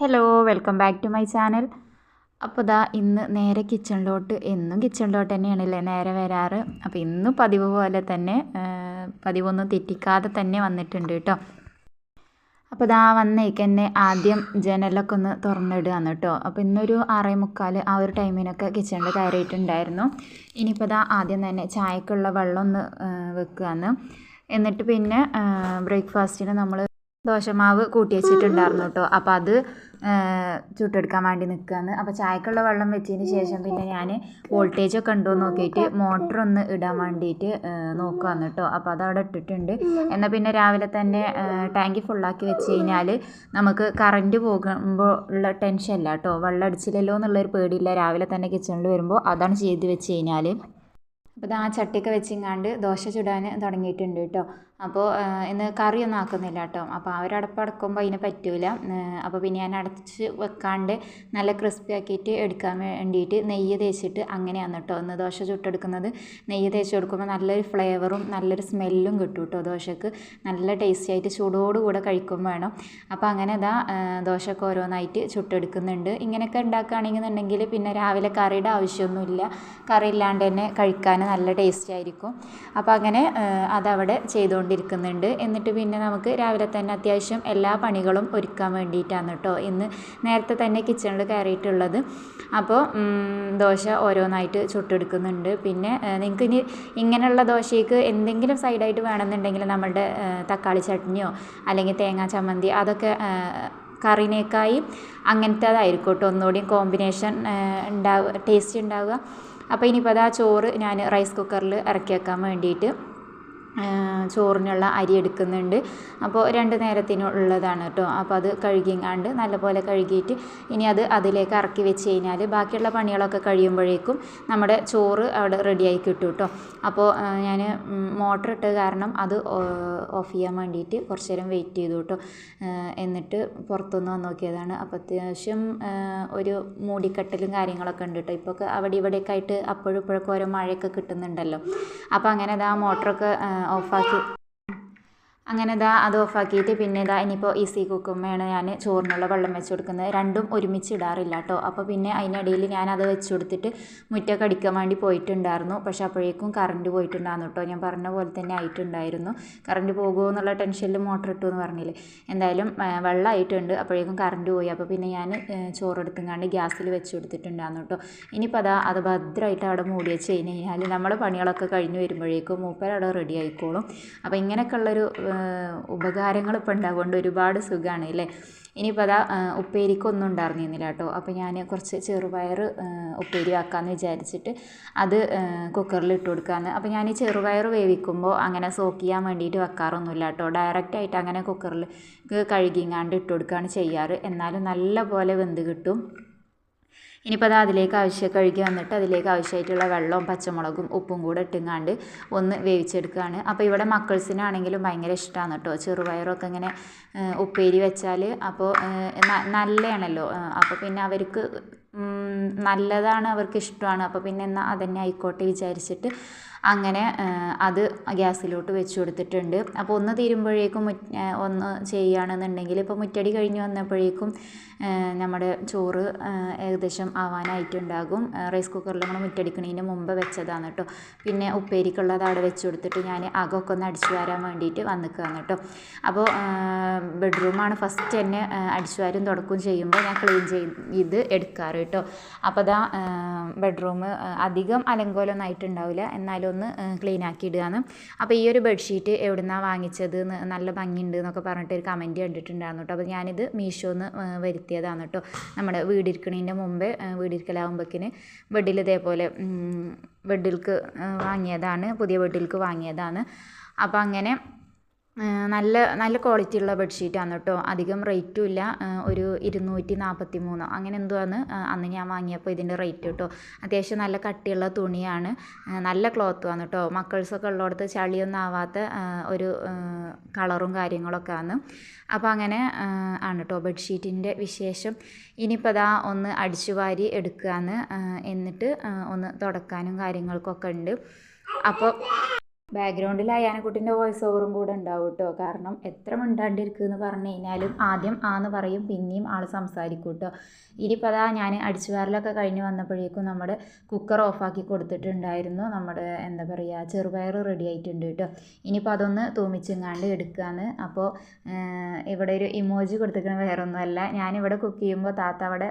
Hello welcome back to my channel അപ്പോൾ ഇതാ ഇന്ന് നേരെ കിച്ചണിലോട്ട് എന്നും കിച്ചണിലോട്ട് തന്നെയാണല്ലേ നേരെ വരാറ്. അപ്പോൾ ഇന്നും പതിവ് പോലെ തന്നെ പതിവൊന്നും തെറ്റിക്കാതെ തന്നെ വന്നിട്ടുണ്ട് കേട്ടോ. അപ്പോൾ ഇതാ വന്നേക്ക് തന്നെ ആദ്യം ജനലൊക്കെ ഒന്ന് തുറന്നിടുകയാണ് കേട്ടോ. അപ്പോൾ ഇന്നൊരു ആറേ മുക്കാൽ ആ ഒരു ടൈമിനൊക്കെ കിച്ചണിൽ കയറിയിട്ടുണ്ടായിരുന്നു. ഇനിയിപ്പോൾ ഇതാ ആദ്യം തന്നെ ചായക്കുള്ള വെള്ളം ഒന്ന് വെക്കുകയാണ്. എന്നിട്ട് പിന്നെ ബ്രേക്ക്ഫാസ്റ്റിന് നമ്മൾ ദോശമാവ് കൂട്ടി വെച്ചിട്ടുണ്ടായിരുന്നു കേട്ടോ അപ്പോൾ അത് ചുട്ടെടുക്കാൻ വേണ്ടി നിൽക്കുകയാണ് അപ്പോൾ ചായക്കുള്ള വെള്ളം വെച്ചതിന് ശേഷം പിന്നെ ഞാൻ വോൾട്ടേജ് ഒക്കെ ഉണ്ടോ എന്ന് നോക്കിയിട്ട് മോട്ടർ ഒന്ന് ഇടാൻ വേണ്ടിയിട്ട് നോക്കുകയാണ് കേട്ടോ അപ്പോൾ അതവിടെ ഇട്ടിട്ടുണ്ട്. എന്നാൽ പിന്നെ രാവിലെ തന്നെ ടാങ്കി ഫുള്ളാക്കി വെച്ച് കഴിഞ്ഞാൽ നമുക്ക് കറണ്ട് പോകുമ്പോൾ ഉള്ള ടെൻഷൻ ഇല്ല കേട്ടോ വെള്ളം അടിച്ചില്ലല്ലോ എന്നുള്ളൊരു പേടിയില്ല. രാവിലെ തന്നെ കിച്ചണിൽ വരുമ്പോൾ അതാണ് ചെയ്ത് വെച്ച് കഴിഞ്ഞാൽ അപ്പോൾ ആ ചട്ടിയൊക്കെ വെച്ചിങ്ങാണ്ട് ദോശ ചുടാൻ തുടങ്ങിയിട്ടുണ്ട് കേട്ടോ അപ്പോൾ ഇന്ന് കറിയൊന്നും ആക്കുന്നില്ല കേട്ടോ. അപ്പോൾ അവരടപ്പടക്കുമ്പോൾ അതിന് പറ്റില്ല അപ്പോൾ പിന്നെ ഞാൻ അടച്ച് വെക്കാണ്ട് നല്ല ക്രിസ്പി ആക്കിയിട്ട് എടുക്കാൻ വേണ്ടിയിട്ട് നെയ്യ് തേച്ചിട്ട് അങ്ങനെയാണ് കേട്ടോ ഇന്ന് ദോശ ചുട്ടെടുക്കുന്നത്. നെയ്യ് തേച്ച് കൊടുക്കുമ്പോൾ നല്ലൊരു ഫ്ലേവറും നല്ലൊരു സ്മെല്ലും കിട്ടും കേട്ടോ ദോശക്ക്. നല്ല ടേസ്റ്റി ആയിട്ട് ചൂടോടുകൂടെ കഴിക്കും വേണം. അപ്പോൾ അങ്ങനെ ഇതാ ദോശക്ക് ഓരോന്നായിട്ട് ചുട്ടെടുക്കുന്നുണ്ട്. ഇങ്ങനെയൊക്കെ ഉണ്ടാക്കുകയാണെന്നുണ്ടെങ്കിൽ പിന്നെ രാവിലെ കറിയുടെ ആവശ്യമൊന്നുമില്ല. കറി ഇല്ലാണ്ട് തന്നെ കഴിക്കാൻ നല്ല ടേസ്റ്റി ആയിരിക്കും. അപ്പോൾ അങ്ങനെ അതവിടെ ചെയ്തുകൊണ്ടിരിക്കുന്നുണ്ട് എന്നിട്ട് പിന്നെ നമുക്ക് രാവിലെ തന്നെ അത്യാവശ്യം എല്ലാ പണികളും ഒരുക്കാൻ വേണ്ടിയിട്ടാണ് കേട്ടോ ഇന്ന് നേരത്തെ തന്നെ കിച്ചണിൽ കയറിയിട്ടുള്ളത്. അപ്പോൾ ദോശ ഓരോന്നായിട്ട് ചുട്ടെടുക്കുന്നുണ്ട്. പിന്നെ നിങ്ങൾക്ക് ഇനി ഇങ്ങനെയുള്ള ദോശയ്ക്ക് എന്തെങ്കിലും സൈഡായിട്ട് വേണമെന്നുണ്ടെങ്കിൽ നമ്മളുടെ തക്കാളി ചട്നിയോ അല്ലെങ്കിൽ തേങ്ങാ ചമ്മന്തി അതൊക്കെ കറിനേക്കായി അങ്ങനത്തേതായിരിക്കും കേട്ടോ ഒന്നുകൂടി കോമ്പിനേഷൻ ഉണ്ടാവുക ടേസ്റ്റ് ഉണ്ടാവുക. അപ്പോൾ ഇനിയിപ്പോൾ അത് ആ ചോറ് ഞാൻ റൈസ് കുക്കറിൽ ഇറക്കി വെക്കാൻ വേണ്ടിയിട്ട് ചോറിനുള്ള അരി എടുക്കുന്നുണ്ട്. അപ്പോൾ രണ്ട് നേരത്തിനുള്ളതാണ് കേട്ടോ അപ്പോൾ അത് കഴുകിങ്ങാണ്ട് നല്ലപോലെ കഴുകിയിട്ട് ഇനി അത് അതിലേക്ക് ഇറക്കി വെച്ച് കഴിഞ്ഞാൽ ബാക്കിയുള്ള പണികളൊക്കെ കഴിയുമ്പോഴേക്കും നമ്മുടെ ചോറ് അവിടെ റെഡിയായി കിട്ടും കേട്ടോ അപ്പോൾ ഞാൻ മോട്ടർ ഇട്ട കാരണം അത് ഓഫ് ചെയ്യാൻ വേണ്ടിയിട്ട് കുറച്ച് നേരം വെയിറ്റ് ചെയ്തു കേട്ടോ എന്നിട്ട് പുറത്തുനിന്ന് വന്ന് നോക്കിയതാണ്. അപ്പോൾ അത്യാവശ്യം ഒരു മൂടിക്കെട്ടലും കാര്യങ്ങളൊക്കെ ഉണ്ട് കേട്ടോ ഇപ്പോൾ അവിടെ ഇവിടെയൊക്കെ ആയിട്ട് അപ്പോഴും ഇപ്പോഴൊക്കെ ഓരോ മഴയൊക്കെ കിട്ടുന്നുണ്ടല്ലോ. അപ്പോൾ അങ്ങനെ അത് ആ മോട്ടറൊക്കെ ഓഫാക്കി അങ്ങനെ ഇതാ അത് ഓഫാക്കിയിട്ട് പിന്നെ ഇതാ ഇനിയിപ്പോൾ ഈസി കുക്കുമ്മയാണ് ഞാൻ ചോറിനുള്ള വെള്ളം വെച്ച് കൊടുക്കുന്നത്. രണ്ടും ഒരുമിച്ച് ഇടാറില്ല കേട്ടോ. അപ്പോൾ പിന്നെ അതിനിടയിൽ ഞാൻ അത് വെച്ച് കൊടുത്തിട്ട് മുറ്റൊക്കെ അടിക്കാൻ വേണ്ടി പോയിട്ടുണ്ടായിരുന്നു. പക്ഷെ അപ്പോഴേക്കും കറണ്ട് പോയിട്ടുണ്ടായിരുന്നു കേട്ടോ. ഞാൻ പറഞ്ഞ പോലെ തന്നെ ആയിട്ടുണ്ടായിരുന്നു. കറണ്ട് പോകുമോ എന്നുള്ള ടെൻഷനിൽ മോട്ടർ ഇട്ടു എന്ന് പറഞ്ഞില്ലേ? എന്തായാലും വെള്ളമായിട്ടുണ്ട്. അപ്പോഴേക്കും കറണ്ട് പോയി. അപ്പോൾ പിന്നെ ഞാൻ ചോറെടുത്തുങ്ങാണ്ട് ഗ്യാസിൽ വെച്ച് കൊടുത്തിട്ടുണ്ടായിരുന്നു കേട്ടോ. ഇനിയിപ്പോൾ അതാ അത് ഭദ്രമായിട്ട് അവിടെ മൂടി വെച്ച് കഴിഞ്ഞ് കഴിഞ്ഞാൽ നമ്മളെ പണികളൊക്കെ കഴിഞ്ഞ് വരുമ്പോഴേക്കും മൂപ്പരവിടെ റെഡി ആയിക്കോളും. അപ്പോൾ ഇങ്ങനെയൊക്കെയുള്ളൊരു ഉപകാരങ്ങൾ ഇപ്പോൾ ഉണ്ടാവുകൊണ്ട് ഒരുപാട് സുഖമാണ് അല്ലേ? ഇനിയിപ്പോൾ അതാ ഉപ്പേരിക്കൊന്നും ഉണ്ടായിരുന്നില്ല കേട്ടോ. അപ്പോൾ ഞാൻ കുറച്ച് ചെറുപയർ ഉപ്പേരി ആക്കാമെന്ന് വിചാരിച്ചിട്ട് അത് കുക്കറിൽ ഇട്ട് കൊടുക്കാമെന്ന് അപ്പോൾ ഞാൻ ഈ ചെറുപയർ വേവിക്കുമ്പോൾ അങ്ങനെ സോക്ക് ചെയ്യാൻ വേണ്ടിയിട്ട് വെക്കാറൊന്നുമില്ല കേട്ടോ. ഡയറക്റ്റായിട്ട് അങ്ങനെ കുക്കറിൽ കഴുകിങ്ങാണ്ട് ഇട്ട് കൊടുക്കുകയാണ് ചെയ്യാറ്. എന്നാലും നല്ല പോലെ വെന്ത് കിട്ടും. ഇനിയിപ്പോൾ അത് അതിലേക്ക് ആവശ്യം കഴുകി വന്നിട്ട് അതിലേക്ക് ആവശ്യമായിട്ടുള്ള വെള്ളവും പച്ചമുളകും ഉപ്പും കൂടെ ഇട്ടുങ്ങാണ്ട് ഒന്ന് വേവിച്ചെടുക്കുകയാണ് അപ്പോൾ ഇവിടെ മക്കൾസിനാണെങ്കിലും ഭയങ്കര ഇഷ്ടമാണ് കേട്ടോ ചെറുപയറൊക്കെ ഇങ്ങനെ ഉപ്പേരി വെച്ചാൽ അപ്പോൾ നല്ലതാണല്ലോ അപ്പോൾ പിന്നെ അവർക്ക് നല്ലതാണ് അവർക്ക് ഇഷ്ടമാണ്. അപ്പോൾ പിന്നെ എന്നാൽ അതന്നെ ആയിക്കോട്ടെ വിചാരിച്ചിട്ട് അങ്ങനെ അത് ഗ്യാസിലോട്ട് വെച്ച് കൊടുത്തിട്ടുണ്ട്. അപ്പോൾ ഒന്ന് തീരുമ്പോഴേക്കും ഒന്ന് ചെയ്യുകയാണെന്നുണ്ടെങ്കിൽ ഇപ്പോൾ മുറ്റടി കഴിഞ്ഞ് വന്നപ്പോഴേക്കും നമ്മുടെ ചോറ് ഏകദേശം ആവാനായിട്ടുണ്ടാകും. റൈസ് കുക്കറിൽ നമ്മൾ മുറ്റടിക്കണതിന് മുമ്പ് വെച്ചതാണ് കേട്ടോ. പിന്നെ ഉപ്പേരിക്കുള്ളത് അവിടെ വെച്ച് കൊടുത്തിട്ട് ഞാൻ അകമൊക്കെ ഒന്ന് അടിച്ചു വരാൻ വേണ്ടിയിട്ട് വന്നിക്കുകയാണ് കേട്ടോ. അപ്പോൾ ബെഡ്റൂമാണ് ഫസ്റ്റ് തന്നെ അടിച്ചു വാരും തുടക്കും ചെയ്യുമ്പോൾ ഞാൻ ക്ലീൻ ചെയ്ത് എടുക്കാറ് കേട്ടോ. അപ്പോൾ അതാ ബെഡ്റൂം അധികം അലങ്കോലമൊന്നും ആയിട്ടുണ്ടാവില്ല. എന്നാലും ഒന്ന് ക്ലീൻ ആക്കി ഇടുകയാണ് അപ്പോൾ ഈ ഒരു ബെഡ്ഷീറ്റ് എവിടെ നിന്നാണ് വാങ്ങിച്ചത് നല്ല ഭംഗിയുണ്ട് എന്നൊക്കെ പറഞ്ഞിട്ട് ഒരു കമന്റ് കണ്ടിട്ടുണ്ടായിരുന്നു കേട്ടോ. അപ്പോൾ ഞാനിത് മീഷോന്ന് വരുത്തിയതാണ് കേട്ടോ. നമ്മുടെ വീടിരിക്കണതിന്റെ മുമ്പേ വീടിരിക്കലാകുമ്പോഴേക്കിന് ബെഡിൽ ഇതേപോലെ ബെഡിൽക്ക് വാങ്ങിയതാണ് പുതിയ ബെഡിൽക്ക് വാങ്ങിയതാണ്. അപ്പോൾ അങ്ങനെ നല്ല നല്ല ക്വാളിറ്റി ഉള്ള ബെഡ്ഷീറ്റാണ് കേട്ടോ. അധികം റേറ്റും ഇല്ല. ഒരു ഇരുന്നൂറ്റി നാൽപ്പത്തി മൂന്നോ അങ്ങനെ എന്തോ ആണ് അന്ന് ഞാൻ വാങ്ങിയപ്പോൾ ഇതിന്റെ റേറ്റ് കേട്ടോ. അത്യാവശ്യം നല്ല കട്ടിയുള്ള തുണിയാണ്. നല്ല ക്ലോത്ത് ക്ലോത്തുമാണ് കേട്ടോ. മക്കൾസൊക്കെ ഉള്ളിടത്ത് ചളിയൊന്നും ആവാത്ത ഒരു കളറും കാര്യങ്ങളൊക്കെ ആണ്. അപ്പോൾ അങ്ങനെ ആണ് കേട്ടോ ബെഡ്ഷീറ്റിന്റെ വിശേഷം. ഇനിയിപ്പോൾ അതാ ഒന്ന് അടിച്ചു വാരി എടുക്കുകയാണ് എന്നിട്ട് ഒന്ന് തുടക്കാനും കാര്യങ്ങൾക്കൊക്കെ ഉണ്ട്. അപ്പോൾ ബാക്ക്ഗ്രൗണ്ടിൽ അയാനക്കുട്ടിന്റെ വോയിസ് ഓവറും കൂടെ ഉണ്ടാവും കേട്ടോ കാരണം എത്ര മിണ്ടാണ്ടിരിക്കുമെന്ന് പറഞ്ഞു കഴിഞ്ഞാലും ആദ്യം ആന്ന് പറയും പിന്നെയും ആൾ സംസാരിക്കും കേട്ടോ ഇനിയിപ്പോൾ അതാ ഞാൻ അടിച്ചുവാരലൊക്കെ കഴിഞ്ഞ് വന്നപ്പോഴേക്കും നമ്മുടെ കുക്കർ ഓഫാക്കി കൊടുത്തിട്ടുണ്ടായിരുന്നു. നമ്മുടെ എന്താ പറയുക ചെറുപയർ റെഡി ആയിട്ടുണ്ട് കേട്ടോ ഇനിയിപ്പോൾ അതൊന്ന് തൂമിച്ചെങ്ങാണ്ട് എടുക്കുകയാണ് അപ്പോൾ ഇവിടെ ഒരു ഇമോജി കൊടുത്തിരിക്കുന്നത് വേറെ ഒന്നുമല്ല ഞാനിവിടെ കുക്ക് ചെയ്യുമ്പോൾ താത്ത അവിടെ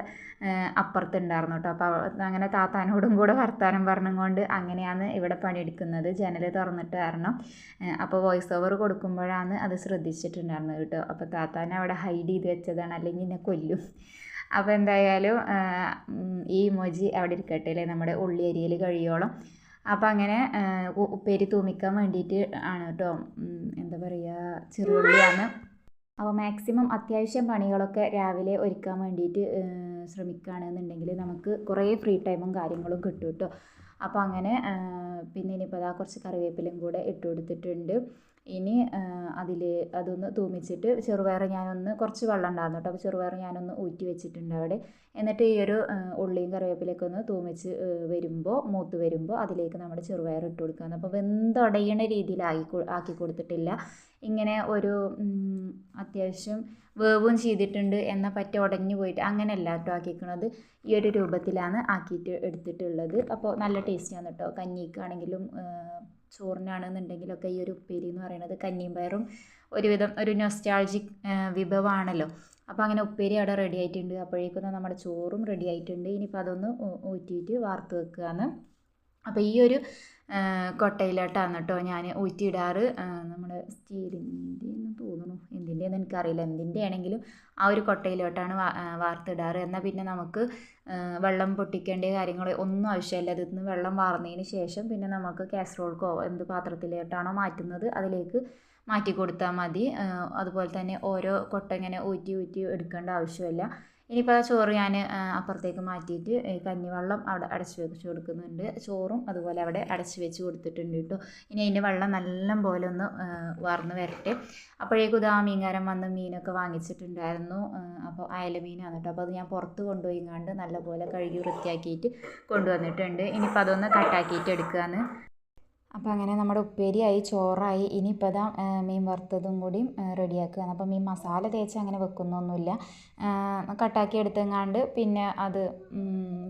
അപ്പുറത്തുണ്ടായിരുന്നു കേട്ടോ അപ്പോൾ അങ്ങനെ താത്താനോടും കൂടെ വർത്താനം പറഞ്ഞുകൊണ്ട് അങ്ങനെയാണ് ഇവിടെ പണിയെടുക്കുന്നത്. ജനൽ തുറന്നിട്ട് കാരണം അപ്പോൾ വോയിസ് ഓവർ കൊടുക്കുമ്പോഴാണ് അത് ശ്രദ്ധിച്ചിട്ടുണ്ടായിരുന്നത് കേട്ടോ. അപ്പോൾ താത്താനെ അവിടെ ഹൈഡ് ചെയ്ത് വെച്ചതാണ് അല്ലെങ്കിൽ എന്നെ കൊല്ലും. അപ്പോൾ എന്തായാലും ഈ ഇമോജി അവിടെ ഇരിക്കട്ടെ അല്ലേ? നമ്മുടെ ഉള്ളി അരിയിൽ കഴിയോളം. അപ്പോൾ അങ്ങനെ ഉപ്പേരി തൂമിക്കാൻ വേണ്ടിയിട്ട് ആണ് കേട്ടോ. എന്താ പറയുക ചെറുള്ളിയാണ്. അപ്പോൾ മാക്സിമം അത്യാവശ്യം പണികളൊക്കെ രാവിലെ ഒരുക്കാൻ വേണ്ടിയിട്ട് ശ്രമിക്കുകയാണെന്നുണ്ടെങ്കിൽ നമുക്ക് കുറേ ഫ്രീ ടൈമും കാര്യങ്ങളും കിട്ടും കേട്ടോ. അപ്പോൾ അങ്ങനെ പിന്നെ ഇനിയിപ്പോൾ അതാ കുറച്ച് കറിവേപ്പിലയും കൂടെ ഇട്ട് കൊടുത്തിട്ടുണ്ട്. ഇനി അതിൽ അതൊന്ന് തൂമിച്ചിട്ട് ചെറുപയർ ഞാനൊന്ന് കുറച്ച് വെള്ളം ഉണ്ടായിരുന്നു കേട്ടോ. അപ്പോൾ ചെറുപയർ ഞാനൊന്ന് ഊറ്റി വെച്ചിട്ടുണ്ട് അവിടെ. എന്നിട്ട് ഈ ഒരു ഉള്ളിയും കറിവേപ്പിലയൊക്കെ ഒന്ന് തൂമിച്ച് വരുമ്പോൾ മൂത്ത് വരുമ്പോൾ അതിലേക്ക് നമ്മുടെ ചെറുപയർ ഇട്ട് കൊടുക്കുകയാണ് അപ്പോൾ വെന്തടയണ രീതിയിൽ ആക്കി ആക്കി കൊടുത്തിട്ടില്ല. ഇങ്ങനെ ഒരു അത്യാവശ്യം വേവും ചെയ്തിട്ടുണ്ട് എന്ന പറ്റ ഉടഞ്ഞു പോയിട്ട് അങ്ങനെയല്ല കേട്ടോ ആക്കിയിരിക്കുന്നത്. ഈ ഒരു രൂപത്തിലാണ് ആക്കിയിട്ട് എടുത്തിട്ടുള്ളത്. അപ്പോൾ നല്ല ടേസ്റ്റിയാണ് കേട്ടോ. കഞ്ഞിക്കാണെങ്കിലും ചോറിനാണെന്നുണ്ടെങ്കിലൊക്കെ ഈ ഒരു ഉപ്പേരി എന്ന് പറയുന്നത് കഞ്ഞിയും പയറും ഒരുവിധം ഒരു നൊസ്റ്റാൾജിക് വിഭവമാണല്ലോ. അപ്പോൾ അങ്ങനെ ഉപ്പേരി അവിടെ റെഡി ആയിട്ടുണ്ട്. അപ്പോഴേക്കും നമ്മുടെ ചോറും റെഡി ആയിട്ടുണ്ട്. ഇനിയിപ്പോൾ അതൊന്ന് ഊറ്റിയിട്ട് വാർത്ത് വെക്കുകയാണ്. അപ്പോൾ ഈ ഒരു കൊട്ടയിലോട്ടാണ് കേട്ടോ ഞാൻ ഊറ്റിയിടാറ്. നമ്മുടെ സ്റ്റീലിന്റെ എന്ന് തോന്നുന്നു. എന്തിന്റെയെന്ന് എനിക്കറിയില്ല. എന്തിന്റെ ആണെങ്കിലും ആ ഒരു കൊട്ടയിലോട്ടാണ് വാർത്തിടാറ്. എന്നാൽ പിന്നെ നമുക്ക് വെള്ളം പൊട്ടിക്കേണ്ട കാര്യങ്ങൾ ഒന്നും ആവശ്യമില്ല. അതിൽ നിന്ന് വെള്ളം വാർന്നതിന് ശേഷം പിന്നെ നമുക്ക് കാസറോൾക്കോ എന്ത് പാത്രത്തിലോട്ടാണോ മാറ്റുന്നത് അതിലേക്ക് മാറ്റി കൊടുത്താൽ മതി അതുപോലെ തന്നെ ഓരോ കൊട്ട ഇങ്ങനെ ഊറ്റി ഊറ്റി എടുക്കേണ്ട ആവശ്യമില്ല. ഇനിയിപ്പോൾ ആ ചോറ് ഞാൻ അപ്പുറത്തേക്ക് മാറ്റിയിട്ട് കഞ്ഞിവെള്ളം അവിടെ അടച്ച് വെച്ച് കൊടുക്കുന്നുണ്ട്. ചോറും അതുപോലെ അവിടെ അടച്ച് വെച്ച് കൊടുത്തിട്ടുണ്ട് കേട്ടോ. ഇനി അതിന്റെ വെള്ളം നല്ല പോലെ ഒന്ന് വാർന്ന് വരട്ടെ. അപ്പോഴേക്കും ഇത് ആ മീൻകാരൻ വന്ന് മീനൊക്കെ വാങ്ങിച്ചിട്ടുണ്ടായിരുന്നു. അപ്പോൾ അയല മീനാണ് കേട്ടോ. അപ്പോൾ അത് ഞാൻ പുറത്ത് കൊണ്ടുപോയിങ്ങാണ്ട് നല്ലപോലെ കഴുകി വൃത്തിയാക്കിയിട്ട് കൊണ്ടുവന്നിട്ടുണ്ട്. ഇനിയിപ്പോൾ അതൊന്ന് കട്ടാക്കിയിട്ട് എടുക്കുകയാണ് അപ്പോൾ അങ്ങനെ നമ്മുടെ ഉപ്പേരിയായി ചോറായി. ഇനിയിപ്പോൾ ഇതാ മീൻ വറുത്തതും കൂടി റെഡിയാക്കുകയാണ്. അപ്പോൾ മീൻ മസാല തേച്ച് അങ്ങനെ വെക്കുന്നൊന്നുമില്ല. കട്ടാക്കി എടുത്തെങ്ങാണ്ട് പിന്നെ അത്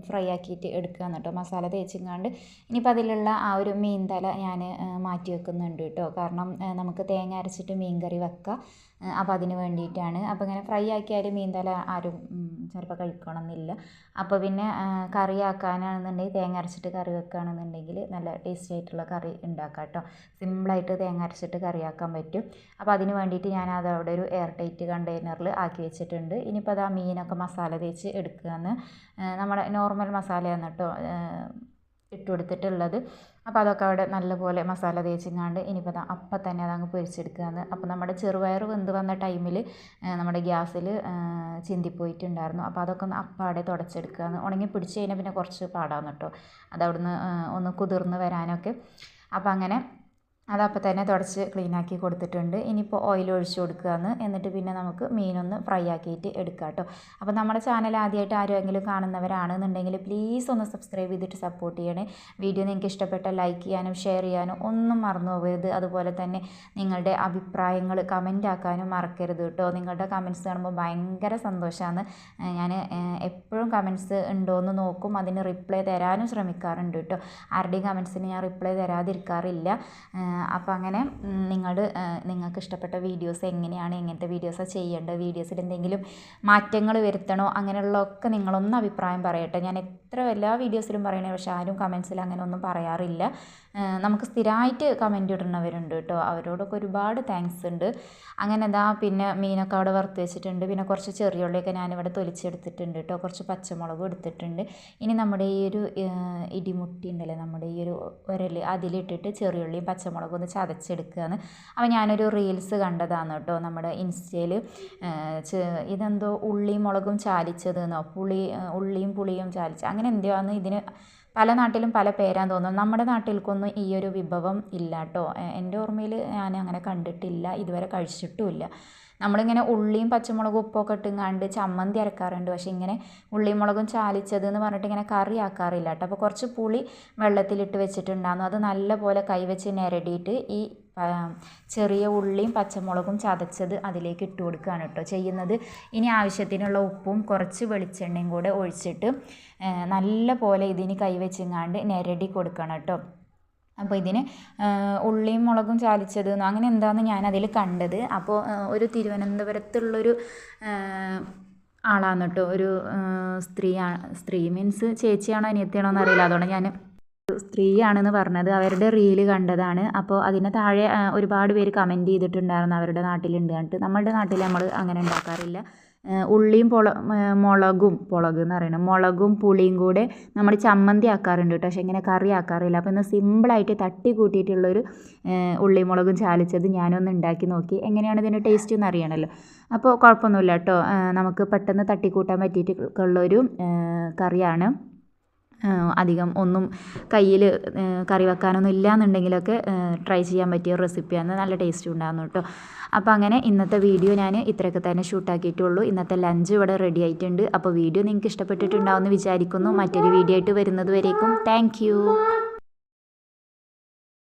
ഫ്രൈ ആക്കിയിട്ട് എടുക്കുകയാണ് കേട്ടോ. മസാല തേച്ചെങ്ങാണ്ട്. ഇനിയിപ്പോൾ അതിലുള്ള ആ ഒരു മീൻ തല ഞാൻ മാറ്റി വെക്കുന്നുണ്ട് കേട്ടോ. കാരണം നമുക്ക് തേങ്ങ അരച്ചിട്ട് മീൻ കറി വെക്കാം അപ്പോൾ അതിന് വേണ്ടിയിട്ടാണ്. അപ്പോൾ ഇങ്ങനെ ഫ്രൈ ആക്കിയാൽ മീൻ തല ആരും ചിലപ്പോൾ കഴിക്കണമെന്നില്ല. അപ്പോൾ പിന്നെ കറി ആക്കാനാണെന്നുണ്ടെങ്കിൽ തേങ്ങ അരച്ചിട്ട് കറി വെക്കുകയാണെന്നുണ്ടെങ്കിൽ നല്ല ടേസ്റ്റി ആയിട്ടുള്ള കറി ഉണ്ടാക്കാം കേട്ടോ സിമ്പിളായിട്ട് തേങ്ങ അരച്ചിട്ട് കറിയാക്കാൻ പറ്റും. അപ്പോൾ അതിന് വേണ്ടിയിട്ട് ഞാൻ അത് അവിടെ ഒരു എയർ ടൈറ്റ് കണ്ടെയ്നറിൽ ആക്കി വെച്ചിട്ടുണ്ട്. ഇനിയിപ്പോൾ അത് ആ മീനൊക്കെ മസാല തേച്ച് എടുക്കുകയെന്ന് നമ്മുടെ നോർമൽ മസാലയാണ് കേട്ടോ ഇട്ട് കൊടുത്തിട്ടുള്ളത്. അപ്പോൾ അതൊക്കെ അവിടെ നല്ലപോലെ മസാല തേച്ചിങ്ങാണ്ട് ഇനിയിപ്പോൾ അത് അപ്പം തന്നെ അതങ്ങ് പൊരിച്ചെടുക്കുകയാണ്. അപ്പോൾ നമ്മുടെ ചെറുപയർ വെന്ത് വന്ന ടൈമിൽ നമ്മുടെ ഗ്യാസിൽ ചിന്തിപ്പോയിട്ടുണ്ടായിരുന്നു. അപ്പോൾ അതൊക്കെ ഒന്ന് അപ്പാടെ തുടച്ചെടുക്കുകയാണ്. ഉണങ്ങി പിടിച്ച് കഴിഞ്ഞാൽ പിന്നെ കുറച്ച് പാടാന്ന് കേട്ടോ. അതവിടുന്ന് ഒന്ന് കുതിർന്ന് വരാനൊക്കെ. അപ്പോൾ അങ്ങനെ അതപ്പം തന്നെ തുടച്ച് ക്ലീനാക്കി കൊടുത്തിട്ടുണ്ട്. ഇനിയിപ്പോൾ ഓയിൽ ഒഴിച്ച് കൊടുക്കുകയെന്ന് എന്നിട്ട് പിന്നെ നമുക്ക് മീനൊന്ന് ഫ്രൈ ആക്കിയിട്ട് എടുക്കാം കേട്ടോ അപ്പോൾ നമ്മുടെ ചാനൽ ആദ്യമായിട്ട് ആരെങ്കിലും കാണുന്നവരാണെന്നുണ്ടെങ്കിൽ പ്ലീസ് ഒന്ന് സബ്സ്ക്രൈബ് ചെയ്തിട്ട് സപ്പോർട്ട് ചെയ്യണേ. വീഡിയോ നിങ്ങൾക്ക് ഇഷ്ടപ്പെട്ട ലൈക്ക് ചെയ്യാനും ഷെയർ ചെയ്യാനും ഒന്നും മറന്നു പോകരുത്. അതുപോലെ തന്നെ നിങ്ങളുടെ അഭിപ്രായങ്ങൾ കമന്റ് ആക്കാനും മറക്കരുത് കേട്ടോ നിങ്ങളുടെ കമന്റ്സ് കാണുമ്പോൾ ഭയങ്കര സന്തോഷമാണ് ഞാൻ എപ്പോഴും കമന്റ്സ് ഉണ്ടോ എന്ന് നോക്കും. അതിന് റിപ്ലൈ തരാനും ശ്രമിക്കാറുണ്ട് കേട്ടോ ആരുടെയും കമന്റ്സിന് ഞാൻ റിപ്ലൈ തരാതിരിക്കാറില്ല. അപ്പോൾ അങ്ങനെ നിങ്ങൾ നിങ്ങൾക്ക് ഇഷ്ടപ്പെട്ട വീഡിയോസ് എങ്ങനെയാണ് എങ്ങനത്തെ വീഡിയോസാണ് ചെയ്യേണ്ടത് വീഡിയോസിൽ എന്തെങ്കിലും മാറ്റങ്ങൾ വരുത്തണോ അങ്ങനെയുള്ളതൊക്കെ നിങ്ങളൊന്ന് അഭിപ്രായം പറയട്ടെ. ഞാൻ എത്ര എല്ലാ വീഡിയോസിലും പറയണേ പക്ഷേ ആരും കമൻസിൽ അങ്ങനെ ഒന്നും പറയാറില്ല. നമുക്ക് സ്ഥിരമായിട്ട് കമന്റ് ഇടുന്നവരുണ്ട് കേട്ടോ. അവരോടൊക്കെ ഒരുപാട് താങ്ക്സ് ഉണ്ട്. അങ്ങനെ എന്താ പിന്നെ മീനൊക്കെ അവിടെ വറുത്ത് വെച്ചിട്ടുണ്ട്. പിന്നെ കുറച്ച് ചെറിയ ചെറിയുള്ളിയൊക്കെ ഞാനിവിടെ തൊലിച്ചെടുത്തിട്ടുണ്ട് കേട്ടോ. കുറച്ച് പച്ചമുളകും എടുത്തിട്ടുണ്ട്. ഇനി നമ്മുടെ ഈ ഒരു ഇടിമുട്ടി ഉണ്ടല്ലേ നമ്മുടെ ഈ ഒരു ഉരൽ അതിലിട്ടിട്ട് ചെറിയുള്ളിയും പച്ചമുളകും ഒന്ന് ചതച്ചെടുക്കുകയാണ്. അപ്പോൾ ഞാനൊരു റീൽസ് കണ്ടതാണ് കേട്ടോ നമ്മുടെ ഇൻസ്റ്റയിൽ ഇതെന്തോ ഉള്ളിയും മുളകും ചാലിച്ചതെന്നോ പുളി ഉള്ളിയും പുളിയും ചാലിച്ച അങ്ങനെ എന്തിയാന്ന് ഇതിന് പല നാട്ടിലും പല പേരാന്ന് തോന്നുന്നു. നമ്മുടെ നാട്ടിൽക്കൊന്നും ഈ ഒരു വിഭവം ഇല്ല കേട്ടോ. എന്റെ ഓർമ്മയിൽ ഞാൻ അങ്ങനെ കണ്ടിട്ടില്ല ഇതുവരെ കഴിച്ചിട്ടുമില്ല നമ്മളിങ്ങനെ ഉള്ളിയും പച്ചമുളകും ഉപ്പൊക്കെ ഇട്ടുങ്ങാണ്ട് ചമ്മന്തി അരക്കാറുണ്ട്. പക്ഷേ ഇങ്ങനെ ഉള്ളിയും മുളകും ചാലിച്ചത് എന്ന് പറഞ്ഞിട്ട് ഇങ്ങനെ കറി ആക്കാറില്ല കേട്ടോ. അപ്പോൾ കുറച്ച് പുളി വെള്ളത്തിലിട്ട് വെച്ചിട്ടുണ്ടായിരുന്നു അത് നല്ലപോലെ കൈവച്ച് ഞെരടിയിട്ട് ഈ ചെറിയ ഉള്ളിയും പച്ചമുളകും ചതച്ചത് അതിലേക്ക് ഇട്ട് കൊടുക്കുകയാണ് കേട്ടോ ചെയ്യുന്നത്. ഇനി ആവശ്യത്തിനുള്ള ഉപ്പും കുറച്ച് വെളിച്ചെണ്ണയും കൂടെ ഒഴിച്ചിട്ട് നല്ല പോലെ ഇതിന് കൈവച്ചിങ്ങാണ്ട് ഞെരടി കൊടുക്കണം കേട്ടോ. അപ്പോൾ ഇതിന് ഉള്ളിയും മുളകും ചാലിച്ചത് അങ്ങനെ എന്താണെന്ന് ഞാനതിൽ കണ്ടത്. അപ്പോൾ ഒരു തിരുവനന്തപുരത്തുള്ളൊരു ആളാണ് കേട്ടോ ഒരു സ്ത്രീയാണ് സ്ത്രീ മീൻസ് ചേച്ചിയാണോ അനിയത്തിയാണോ എന്നറിയില്ല. അതുകൊണ്ട് ഞാൻ സ്ത്രീയാണെന്ന് പറഞ്ഞത് അവരുടെ റീൽ കണ്ടതാണ്. അപ്പോൾ അതിന് താഴെ ഒരുപാട് പേര് കമന്റ് ചെയ്തിട്ടുണ്ടായിരുന്നു അവരുടെ നാട്ടിലുണ്ട്. എന്നിട്ട് നമ്മളുടെ നാട്ടിൽ നമ്മൾ അങ്ങനെ ഉണ്ടാക്കാറില്ല. ഉള്ളിയും പൊള മുളകും മുളക് എന്ന് പറയുന്നത് മുളകും പുളിയും കൂടെ നമ്മൾ ചമ്മന്തി ആക്കാറുണ്ട് കേട്ടോ. പക്ഷേ ഇങ്ങനെ കറി ആക്കാറില്ല. അപ്പോൾ ഇന്ന് സിമ്പിളായിട്ട് തട്ടി കൂട്ടിയിട്ടുള്ളൊരു ഉള്ളി മുളകും ചാലിച്ചത് ഞാനൊന്ന് ഉണ്ടാക്കി നോക്കി. എങ്ങനെയാണ് ഇതിന്റെ ടേസ്റ്റ് എന്ന് അറിയണമല്ലോ. അപ്പോൾ കുഴപ്പമൊന്നുമില്ല കേട്ടോ. നമുക്ക് പെട്ടെന്ന് തട്ടിക്കൂട്ടാൻ പറ്റിയിട്ടുള്ളൊരു കറിയാണ്. അധികം ഒന്നും കയ്യിൽ കറി വെക്കാനൊന്നും ഇല്ലയെന്നുണ്ടെങ്കിലൊക്കെ ട്രൈ ചെയ്യാൻ പറ്റിയ റെസിപ്പിയാണ് നല്ല ടേസ്റ്റ് ഉണ്ടാകുന്നു കേട്ടോ അപ്പോൾ അങ്ങനെ ഇന്നത്തെ വീഡിയോ ഞാൻ ഇത്രയൊക്കെ തന്നെ ഷൂട്ടാക്കിയിട്ടുള്ളൂ ഇന്നത്തെ ലഞ്ച് ഇവിടെ റെഡി ആയിട്ടുണ്ട്. അപ്പോൾ വീഡിയോ നിങ്ങൾക്ക് ഇഷ്ടപ്പെട്ടിട്ടുണ്ടാവുമെന്ന് വിചാരിക്കുന്നു. മറ്റൊരു വീഡിയോ ആയിട്ട് വരുന്നത് വരേക്കും. താങ്ക്